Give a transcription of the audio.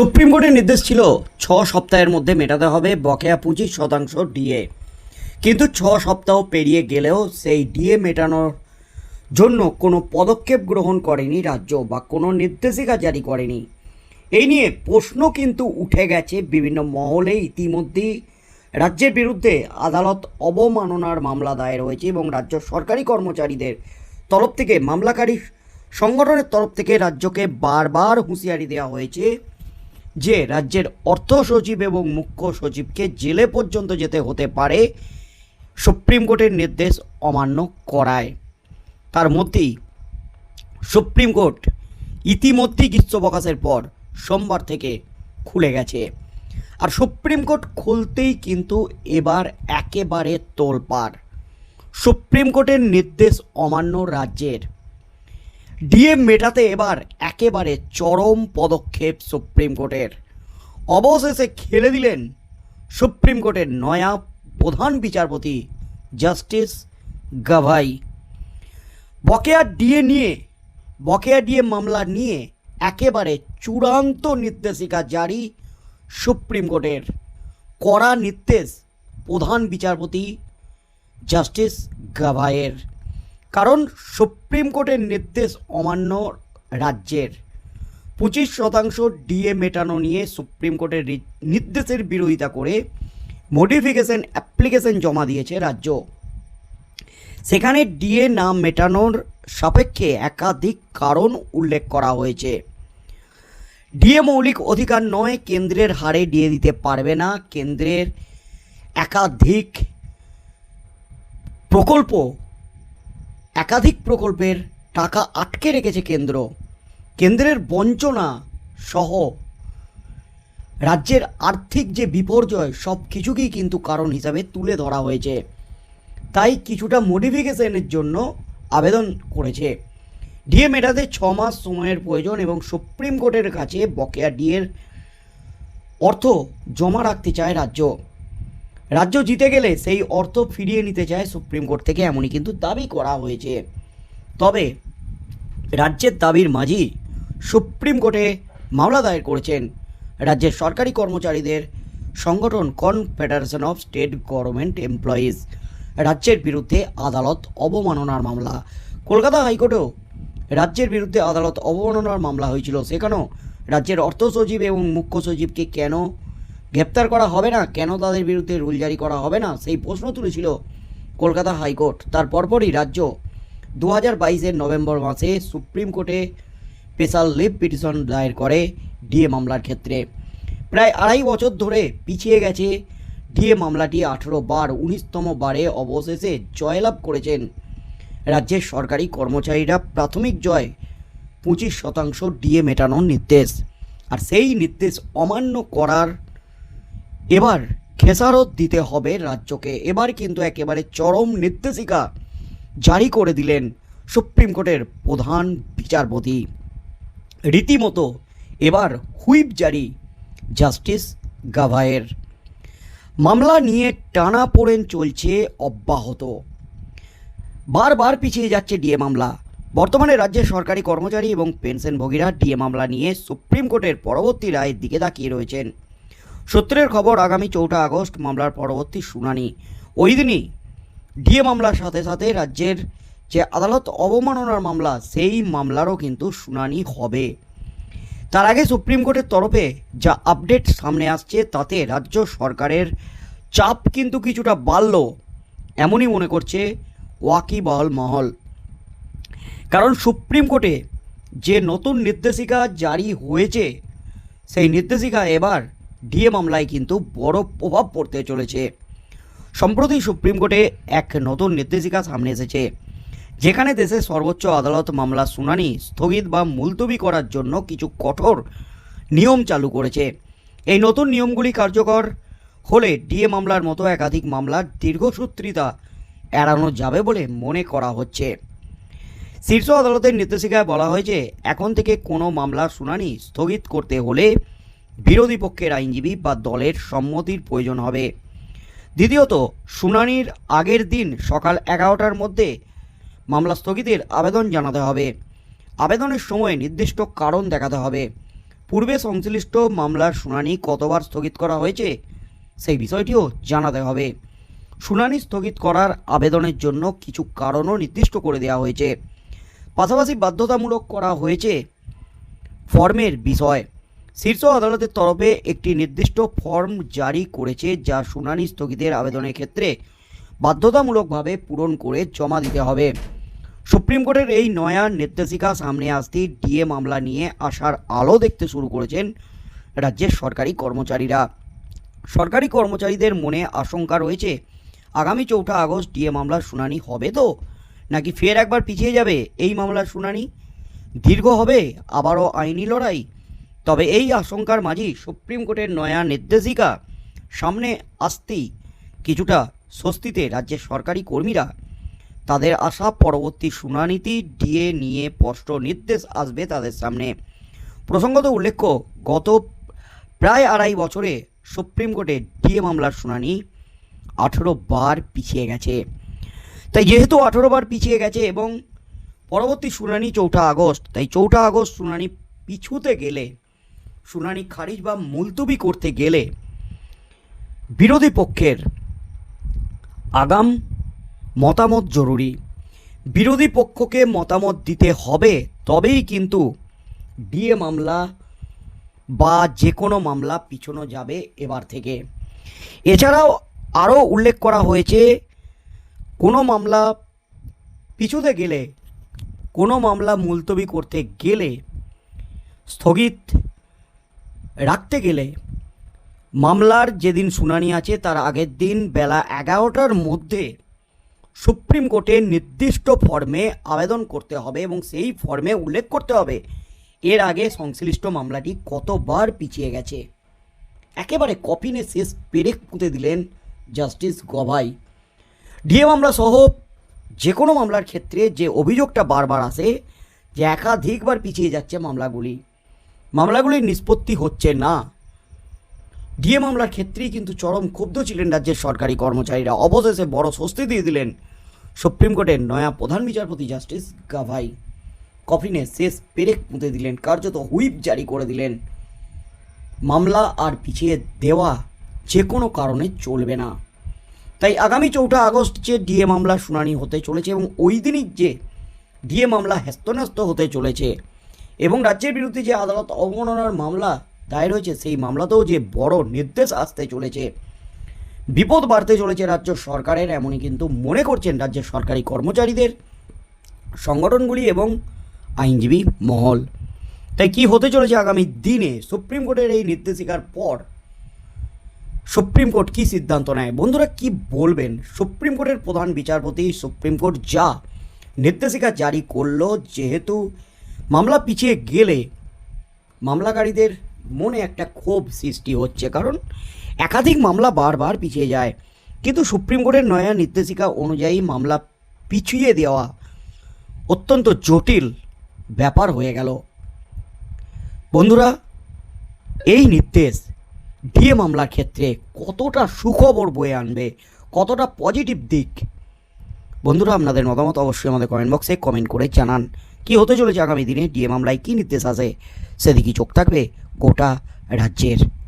Supreme কোর্টের নির্দেশ ছিল ছ সপ্তাহের মধ্যে মেটাতে হবে বকেয়া পঁচিশ শতাংশ ডিএ। কিন্তু ছ সপ্তাহ পেরিয়ে গেলেও সেই ডিএ মেটানোর জন্য কোনো পদক্ষেপ গ্রহণ করেনি রাজ্য বা কোনো নির্দেশিকা জারি করেনি। এই নিয়ে প্রশ্ন কিন্তু উঠে গেছে বিভিন্ন মহলে ইতিমধ্যেই রাজ্যের বিরুদ্ধে আদালত অবমাননার মামলা দায়ের হয়েছে এবং রাজ্য সরকারি কর্মচারীদের তরফ থেকে, মামলাকারী সংগঠনের তরফ থেকে রাজ্যকে বারবার হুঁশিয়ারি দেওয়া হয়েছে। যে রাজ্যের অর্থ সচিব এবং মুখ্য সচিবকে জেলে পর্যন্ত যেতে হতে পারে, সুপ্রিম কোর্টের নির্দেশ অমান্য করায়। তার মধ্যেই সুপ্রিম কোর্ট ইতিমধ্যেই গ্রীষ্মবকাশের পর সোমবার থেকে খুলে গেছে। আর সুপ্রিম কোর্ট খুলতেই কিন্তু এবার একেবারে তোলপাড়। সুপ্রিম কোর্টের নির্দেশ অমান্য রাজ্যের ডিএম মেটাতে এবার একেবারে চরম পদক্ষেপ সুপ্রিম কোর্টের। অবশেষে খেলে দিলেন সুপ্রিম কোর্টের নয়া প্রধান বিচারপতি জাস্টিস গাভাই। বকেয়া ডিএ নিয়ে, বকেয়া ডিএ মামলা নিয়ে একেবারে চূড়ান্ত নির্দেশিকা জারি সুপ্রিম কোর্টের। কড়া নির্দেশ প্রধান বিচারপতি জাস্টিস গাভাইয়ের। কারণ সুপ্রিম কোর্টের নির্দেশ অমান্য রাজ্যের পঁচিশ শতাংশ ডিএ মেটানো নিয়ে সুপ্রিম কোর্টের নির্দেশের বিরোধিতা করে মডিফিকেশন অ্যাপ্লিকেশন জমা দিয়েছে রাজ্য। সেখানে ডিএ না মেটানোর সাপেক্ষে একাধিক কারণ উল্লেখ করা হয়েছে। ডিএ মৌলিক অধিকার নয়, কেন্দ্রের হারে ডিএ দিতে পারবে না, কেন্দ্রের একাধিক প্রকল্প একাধিক প্রকল্পের টাকা আটকে রেখেছে কেন্দ্র। কেন্দ্রের বঞ্চনা সহ রাজ্যের আর্থিক যে বিপর্যয় সব কিছুকেই কিন্তু কারণ হিসাবে তুলে ধরা হয়েছে। তাই কিছুটা মডিফিকেশনের জন্য আবেদন করেছে। ডিএ মেটাতে ছ মাস সময়ের প্রয়োজন এবং সুপ্রিম কোর্টের কাছে বকেয়া ডিএর অর্থ জমা রাখতে চায় রাজ্য। রাজ্য জিতে গেলে সেই অর্থ ফিরিয়ে নিতে চায় সুপ্রিম কোর্ট থেকে, এমনই কিন্তু দাবি করা হয়েছে। তবে রাজ্যের দাবির মাঝি সুপ্রিম কোর্টে মামলা দায়ের করেছেন। রাজ্যের সরকারি কর্মচারীদের সংগঠন confederation of state government employees. রাজ্যের বিরুদ্ধে আদালত অবমাননার মামলা। কলকাতা হাইকোর্টেও রাজ্যের বিরুদ্ধে আদালত অবমাননার মামলা হয়েছিল। সেখানেও রাজ্যের অর্থ সচিব এবং মুখ্য সচিবকে কেন গ্রেপ্তার করা হবে না? কেন তাদের বিরুদ্ধে রুল জারি করা হবে না? সেই প্রশ্ন তুলেছিল কলকাতা হাইকোর্ট। তার পরপরই রাজ্য দু হাজার বাইশের নভেম্বর মাসে সুপ্রিম কোর্টে স্পেশাল লিভ পিটিশন দায়ের করে ডিএ মামলার ক্ষেত্রে। প্রায় আড়াই বছর ধরে পিছিয়ে গেছে ডিএ মামলাটি আঠেরো বার, উনিশতম বারে অবশেষে জয়লাভ করেছেন রাজ্যের সরকারি কর্মচারীরা। প্রাথমিক জয় পঁচিশ শতাংশ ডিএ মেটানোর নির্দেশ। আর সেই নির্দেশ অমান্য করার এবার খেসারত দিতে হবে রাজ্যকে। এবার কিন্তু একেবারে চরম নির্দেশিকা জারি করে দিলেন সুপ্রিম কোর্টের প্রধান বিচারপতি। রীতিমতো এবার হুইপ জারি জাস্টিস গাভায়ের। মামলা নিয়ে টানা পোড়েন চলছে অব্যাহত। বারবার পিছিয়ে যাচ্ছে ডিএ মামলা। বর্তমানে রাজ্যের সরকারি কর্মচারী এবং পেনশনভোগীরা ডিএ মামলা নিয়ে সুপ্রিম কোর্টের পরবর্তী রায়ের দিকে তাকিয়ে রয়েছেন। সূত্রের খবর, আগামী চৌঠা আগস্ট মামলার পরবর্তী শুনানি। ওই দিনই ডিএ মামলার সাথে সাথে রাজ্যের যে আদালত অবমাননার মামলা, সেই মামলারও কিন্তু শুনানি হবে। তার আগে সুপ্রিম কোর্টের তরফে যা আপডেট সামনে আসছে, তাতে রাজ্য সরকারের চাপ কিন্তু কিছুটা বাড়ল, এমনই মনে করছে ওয়াকিবহল মহল। কারণ সুপ্রিম কোর্টে যে নতুন নির্দেশিকা জারি হয়েছে, সেই নির্দেশিকা এবার ডিএ মামলায় কিন্তু বড় প্রভাব পড়তে চলেছে। সম্প্রতি সুপ্রিম কোর্টে এক নতুন নির্দেশিকা সামনে এসেছে, যেখানে দেশের সর্বোচ্চ আদালত মামলা শুনানি স্থগিত বা মুলতবি করার জন্য কিছু কঠোর নিয়ম চালু করেছে। এই নতুন নিয়মগুলি কার্যকর হলে ডিএ মামলার মতো একাধিক মামলার দীর্ঘসূত্রিতা এড়ানো যাবে বলে মনে করা হচ্ছে। শীর্ষ আদালতের নির্দেশিকায় বলা হয়েছে, এখন থেকে কোনো মামলার শুনানি স্থগিত করতে হলে বিরোধী পক্ষের আইনজীবী বা দলের সম্মতির প্রয়োজন হবে। দ্বিতীয়ত, শুনানির আগের দিন সকাল এগারোটার মধ্যে মামলা স্থগিতের আবেদন জানাতে হবে। আবেদনের সময় নির্দিষ্ট কারণ দেখাতে হবে। পূর্বে সংশ্লিষ্ট মামলার শুনানি কতবার স্থগিত করা হয়েছে, সেই বিষয়টিও জানাতে হবে। শুনানি স্থগিত করার আবেদনের জন্য কিছু কারণও নির্দিষ্ট করে দেওয়া হয়েছে। পাশাপাশি বাধ্যতামূলক করা হয়েছে ফর্মের বিষয়। শীর্ষ আদালতের তরফে একটি নির্দিষ্ট ফর্ম জারি করেছে যা শুনানি স্থগিতের আবেদনের ক্ষেত্রে বাধ্যতামূলকভাবে পূরণ করে জমা দিতে হবে। সুপ্রিম কোর্টের এই নয়া নির্দেশিকা সামনে আসতেই ডিএ মামলা নিয়ে আসার আলো দেখতে শুরু করেছেন রাজ্যের সরকারি কর্মচারীরা। সরকারি কর্মচারীদের মনে আশঙ্কা রয়েছে, আগামী চৌঠা আগস্ট ডিএ মামলার শুনানি হবে তো? নাকি ফের একবার পিছিয়ে যাবে এই মামলার শুনানি? দীর্ঘ হবে, আবারও আইনি লড়াই? তবে এই আশঙ্কার মাঝেই সুপ্রিম কোর্টের নয়া নির্দেশিকা সামনে আসতেই কিছুটা স্বস্তিতে রাজ্যের সরকারি কর্মীরা তাদের আশা পরবর্তী শুনানিতে ডিএ নিয়ে স্পষ্ট নির্দেশ আসবে তাদের সামনে। প্রসঙ্গত উল্লেখ্য, গত প্রায় আড়াই বছরে সুপ্রিম কোর্টে ডিএ মামলার শুনানি আঠেরো বার পিছিয়ে গেছে। তাই যেহেতু আঠেরো বার পিছিয়ে গেছে এবং পরবর্তী শুনানি চৌঠা আগস্ট, তাই চৌঠা আগস্ট শুনানি পিছুতে গেলে শুনানি খারিজ বা মুলতবি করতে গেলে বিরোধী পক্ষের আগাম মতামত জরুরি। বিরোধী পক্ষকে মতামত দিতে হবে, তবেই কিন্তু ডিএ মামলা বা যে কোনো মামলা পিছনো যাবে এবার থেকে। এছাড়াও আরও উল্লেখ করা হয়েছে, কোনো মামলা পিছুতে গেলে, কোনো মামলা মুলতবি করতে গেলে স্থগিত রাখতে গেলে মামলার যেদিন শুনানি আছে তার আগের দিন বেলা এগারোটার মধ্যে সুপ্রিম কোর্টে নির্দিষ্ট ফর্মে আবেদন করতে হবে এবং সেই ফর্মে উল্লেখ করতে হবে, এর আগে সংশ্লিষ্ট মামলাটি কতবার পিছিয়ে গেছে। একেবারে কপিনে শেষ পেরেক পুঁতে দিলেন জাস্টিস গভাই। ডিএ মামলা সহ যে কোনো মামলার ক্ষেত্রে যে অভিযোগটা বারবার আসে যে একাধিকবার পিছিয়ে যাচ্ছে মামলাগুলি মামলাগুলির নিষ্পত্তি হচ্ছে না। ডিএ মামলার ক্ষেত্রেই কিন্তু চরম ক্ষুব্ধ ছিলেন রাজ্যের সরকারি কর্মচারীরা। অবশেষে বড় স্বস্তি দিয়ে দিলেন সুপ্রিম কোর্টের নয়া প্রধান বিচারপতি জাস্টিস গাভাই। কফিনে শেষ পেরেক পুঁতে দিলেন, কার্যত হুইপ জারি করে দিলেন। মামলা আর পিছিয়ে দেওয়া যে কোনো কারণে চলবে না। তাই আগামী চৌঠা আগস্ট যে ডিএ মামলা শুনানি হতে চলেছে এবং ওই দিনই যে ডিএ মামলা হ্যস্তন্যস্ত হতে চলেছে এবং রাজ্যের বিরুদ্ধে যে আদালত অবমাননার মামলা দায়ের হয়েছে, সেই মামলাতেও যে বড় নির্দেশ আসতে চলেছে, বিপদ বাড়তে চলেছে রাজ্য সরকারের, এমনই কিন্তু মনে করছেন রাজ্যের সরকারি কর্মচারীদের সংগঠনগুলি এবং আইনজীবী মহল। তাই কি হতে চলেছে আগামী দিনে? সুপ্রিম কোর্টের এই নির্দেশিকার পর সুপ্রিম কোর্ট কি সিদ্ধান্ত নেয়? বন্ধুরা, কি বলবেন? সুপ্রিম কোর্টের প্রধান বিচারপতি, সুপ্রিম কোর্ট যা নির্দেশিকা জারি করল, যেহেতু মামলা পিছিয়ে গেলে মামলাকারীদের মনে একটা ক্ষোভ সৃষ্টি হচ্ছে, কারণ একাধিক মামলা বারবার পিছিয়ে যায়। কিন্তু সুপ্রিম কোর্টের নয়া নির্দেশিকা অনুযায়ী মামলা পিছিয়ে দেওয়া অত্যন্ত জটিল ব্যাপার হয়ে গেল। বন্ধুরা, এই নির্দেশ ডিএ মামলার ক্ষেত্রে কতটা সুখবর বয়ে আনবে, কতটা পজিটিভ দিক, বন্ধুরা, আপনাদের মতামত অবশ্যই আমাদের কমেন্ট বক্সে কমেন্ট করে জানান। কি হতে চলেছে আগামী দিনে? ডিএ মামলায় কী নির্দেশ আসে সেদিকে চোখ থাকবে গোটা রাজ্যের।